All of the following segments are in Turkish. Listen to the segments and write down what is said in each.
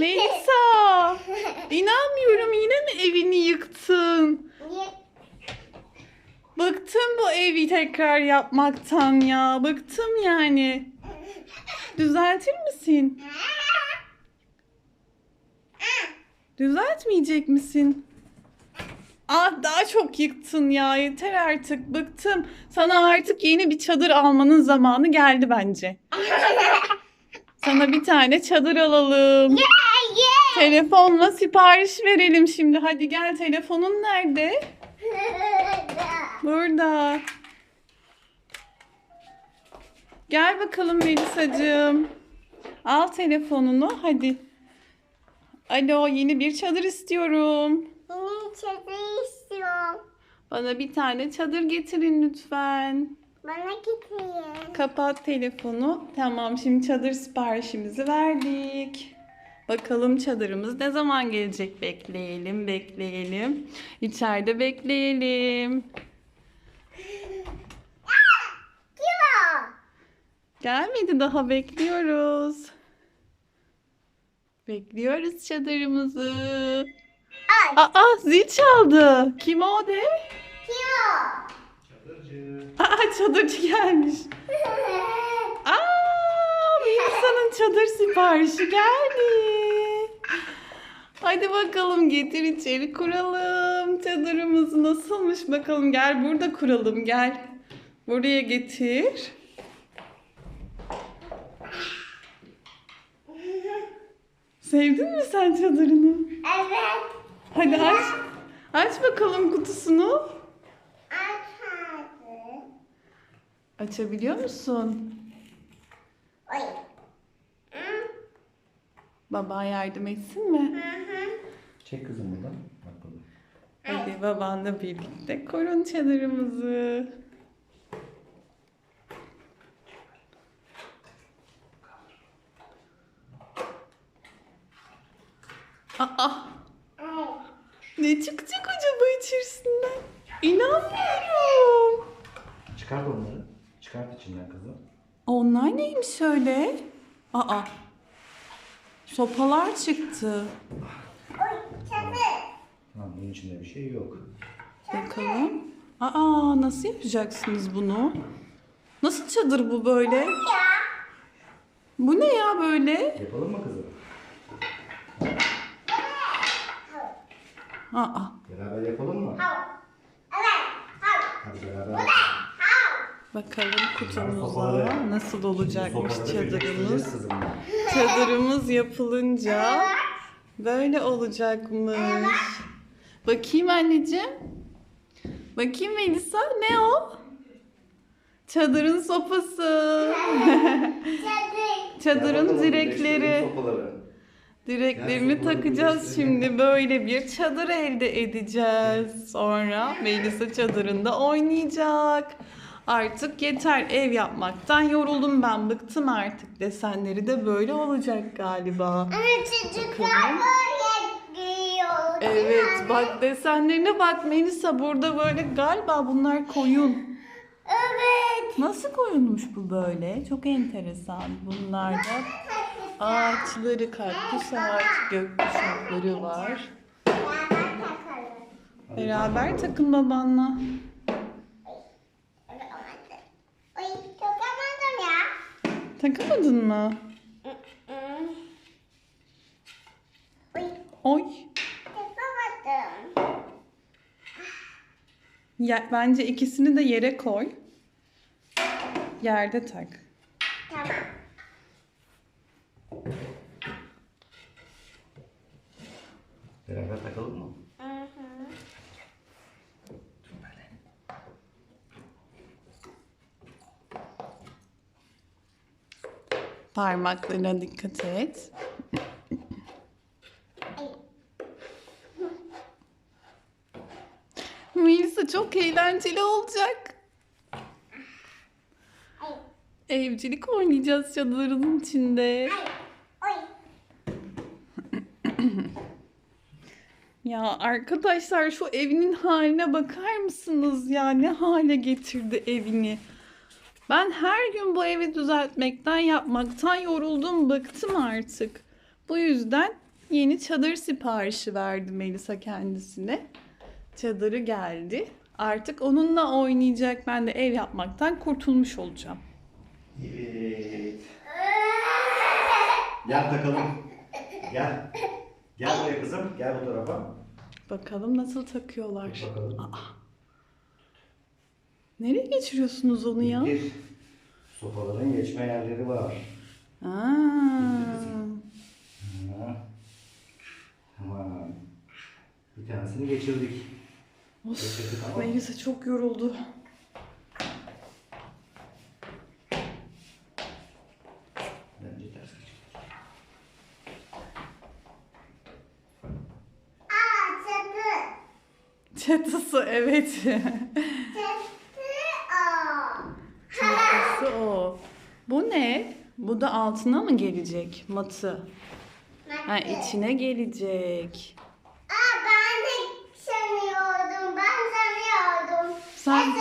Melisa. İnanmıyorum yine mi evini yıktın? Bıktım bu evi tekrar yapmaktan ya. Bıktım yani. Düzeltir misin? Düzeltmeyecek misin? Ah daha çok yıktın ya. Yeter artık. Bıktım. Sana artık yeni bir çadır almanın zamanı geldi bence. Sana bir tane çadır alalım. Telefonla sipariş verelim şimdi. Hadi gel telefonun nerede? Burada. Gel bakalım Melisa'cığım. Al telefonunu hadi. Alo yeni bir çadır istiyorum. Yeni çadır istiyorum. Bana bir tane çadır getirin lütfen. Bana getirin. Kapat telefonu. Tamam şimdi çadır siparişimizi verdik. Bakalım çadırımız ne zaman gelecek? Bekleyelim, bekleyelim. İçeride bekleyelim. Gelmedi daha bekliyoruz. Bekliyoruz çadırımızı. Ay. Aa zil çaldı. Kim o de? Kim o? Aa çadırcı gelmiş. Aa Melisa'nın çadır siparişi geldi. Hadi bakalım getir içeri kuralım. Çadırımız nasılmış bakalım. Gel burada kuralım gel. Buraya getir. Sevdin mi sen çadırını? Evet. Hadi aç. Aç bakalım kutusunu. Açabiliyor musun? Hı Baban yardım etsin mi? hı. Çek kızım buradan. Bak burada. Hadi babanla birlikte korun çadırımızı. Aa, ne çıkacak acaba içerisinden? İnanmıyorum. Çıkart onları. Çıkart içinden kızım. Onlar neymiş öyle? Aa, sopalar çıktı. Oy. Çadır. Ha, bunun içinde bir şey yok. Bakalım. Aa, nasıl yapacaksınız bunu? Nasıl çadır bu böyle? Bu ne ya böyle? Yapalım mı kızım? Aa, Beraber yapalım mı? Hadi beraber. Bakalım kutumuza Sopaları- nasıl olacakmış çadırımız. Çadırımız yapılınca böyle olacakmış. Bakayım anneciğim. Bakayım Melisa ne o? Çadırın sopası. Çadır. Çadırın direkleri. Direklerini Yani takacağız şimdi. Böyle bir çadır elde edeceğiz. Sonra Melisa çadırında oynayacak. Artık yeter ev yapmaktan yoruldum ben. Bıktım artık. Desenleri de böyle olacak galiba. Ama çocuklar Bakalım. böyle giyiyor. Evet bak desenlerine bak Melisa burada böyle galiba bunlar koyun. Evet. Nasıl koyunmuş bu böyle? Çok enteresan. Bunlar da ağaçları, kaktüs ağaç, gökkuşakları var. Beraber takın babanla. Evet, olmadı. Oy, takamadım ya. Takamadın mı? Oy, takamadım. Ya, bence ikisini de yere koy. Yerde tak. Tamam. Beraber takalım mı? Hı hı. Dur böyle. Parmaklarına dikkat et. Melisa çok eğlenceli olacak. Evcilik oynayacağız çadırın içinde. Ya arkadaşlar şu evinin haline bakar mısınız ya? Ne hale getirdi evini. Ben her gün bu evi düzeltmekten, yapmaktan yoruldum, bıktım artık. Bu yüzden Yeni çadır siparişi verdi Melisa kendisine. Çadırı geldi. Artık onunla oynayacak. Ben de ev yapmaktan kurtulmuş olacağım. Evet. Gel takalım. Gel. Gel buraya kızım. Gel bu tarafa. Bakalım nasıl takıyorlar. Bakalım. Nereye geçiriyorsunuz onu ya? Bir sopaların geçme yerleri var. Aa. Ha. Tamam. Bir tanesini geçirdik. Of, Geçirdik ama Melisa çok yoruldu. bence ters geçirdik. Aa çatı. Çatısı evet. Çatı o. Çatısı o. Bu ne? Bu da altına mı gelecek matı? Ha içine gelecek. Aa ben de sanıyordum. Ben sanıyordum. Sen-.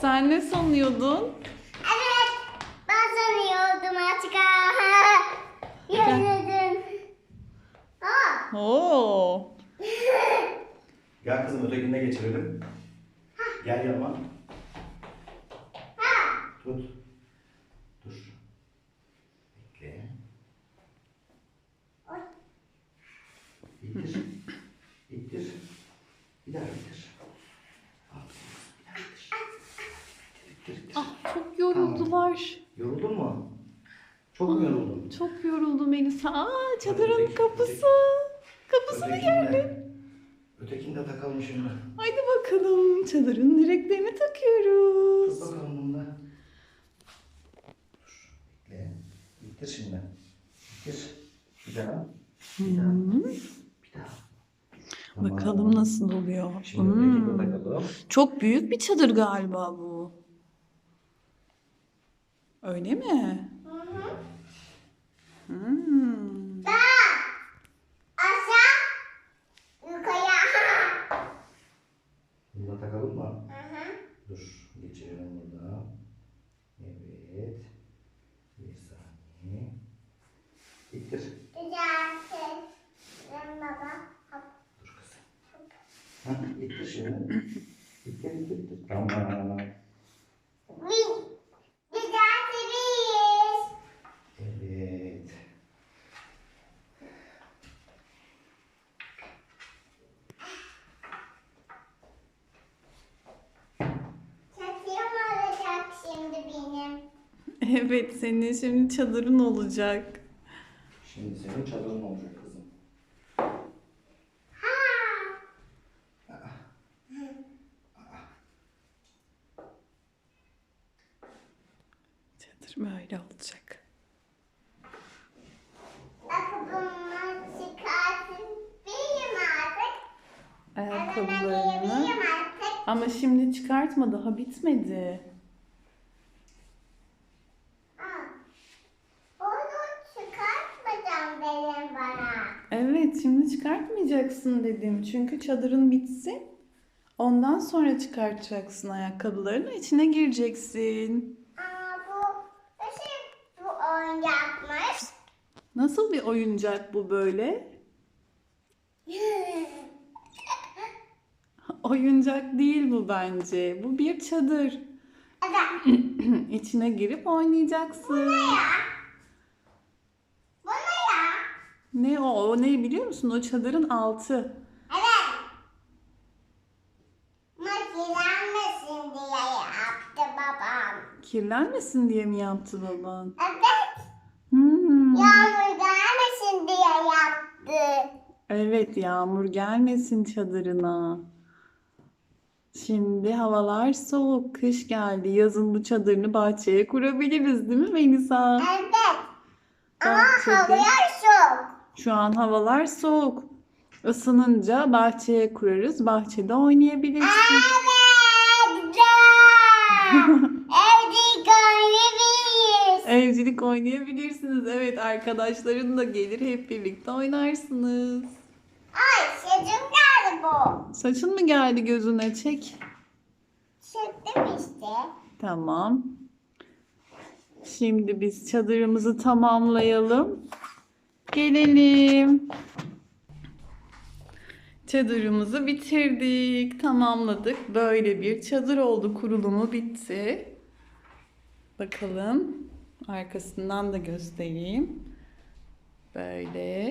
Sen ne sanıyordun? Evet. Ben sanıyordum artık. Yaşasın. Aa. Oo. Gel kızım ötekine geçirelim. Gel yanıma. Ha. Tut. Dur. Bekle. Oy. İttir. İttir. Bir daha ittir. Aferin kızım, bir daha ittir. İttir, ittir, ittir. Ah çok yoruldular. Yoruldun mu? Çok mu yoruldun? Çok yoruldu Melisa. Aa çadırın Öteki- kapısı. Kapısını Ötekini gördün. de, ötekini de takalım şimdi. Haydi bakalım. Çadırın direklerini Tut takıyoruz. bakalım bunu da. Dur. Bekle. İttir şimdi. İttir. Bir daha. Bir daha. Daha. Tamam. Bakalım nasıl oluyor. Şimdi Hmm. Çok büyük bir çadır galiba bu. Öyle mi? Hı hı. Hmm. Daha. Aşağı. Yukarı. Bunu da takalım mı? Hı hı. Dur. Geçirelim burada. Evet. Bir saniye. İttir. Güzel. Ben baba. Hop. Dur kızım. Hah, ittir şimdi. İttir, ittir, ittir. Tamam. Seviyiz. Evet. Çatıyım olacak şimdi benim. Evet senin şimdi çadırın olacak. Şimdi senin çadırın olacak kızım. Ha. Çadır böyle olacak. Ayakkabımı çıkarsın. Benim artık. Hemen Ayakkabılarını. Ama şimdi çıkartma daha bitmedi. Evet şimdi çıkartmayacaksın dedim. Çünkü çadırın bitsin. Ondan sonra çıkartacaksın ayakkabılarını içine gireceksin. Ama bu nasıl bu oyuncakmış? Nasıl bir oyuncak bu böyle? Oyuncak değil bu bence. Bu bir çadır. Evet. İçine girip oynayacaksın. Bu ne ya? Ne o? O ne biliyor musun? O çadırın altı. Evet. Makilenmesin diye yaptı babam. Kirlenmesin diye mi yaptı baban? Evet. Hmm. Yağmur gelmesin diye yaptı. Evet yağmur gelmesin çadırına. Şimdi havalar soğuk, kış geldi. Yazın bu çadırını bahçeye kurabiliriz değil mi Melisa? Evet. Ama Bahçede. havaya soğuk. Şu an havalar soğuk. Isınınca bahçeye kurarız. Bahçede oynayabilirsin. Evet. Evde görebiliriz. Evcilik oynayabilirsiniz. Evet arkadaşların da gelir hep birlikte oynarsınız. Ay geldi bu. Saçın mı geldi gözüne çek? Çektim işte. Tamam. Şimdi biz çadırımızı tamamlayalım. Gelelim. Çadırımızı bitirdik, tamamladık. Böyle bir çadır oldu, kurulumu bitti. Bakalım, arkasından da göstereyim. Böyle.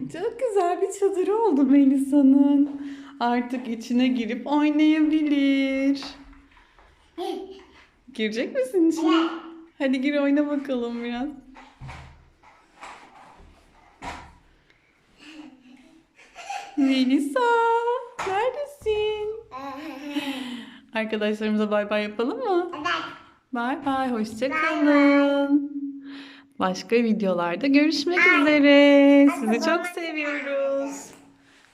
Çok güzel bir çadır oldu Melisa'nın. Artık içine girip oynayabilir. Girecek misin içine? Hadi gir oyna bakalım biraz. Melisa, neredesin? Arkadaşlarımıza bay bay yapalım mı? Bay bay, hoşça kalın. Başka videolarda görüşmek üzere. Sizi çok seviyoruz.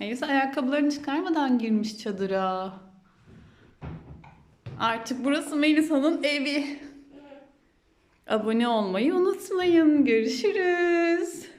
Melisa ayakkabılarını çıkarmadan girmiş çadıra. Artık burası Melisa'nın evi. Abone olmayı unutmayın. Görüşürüz.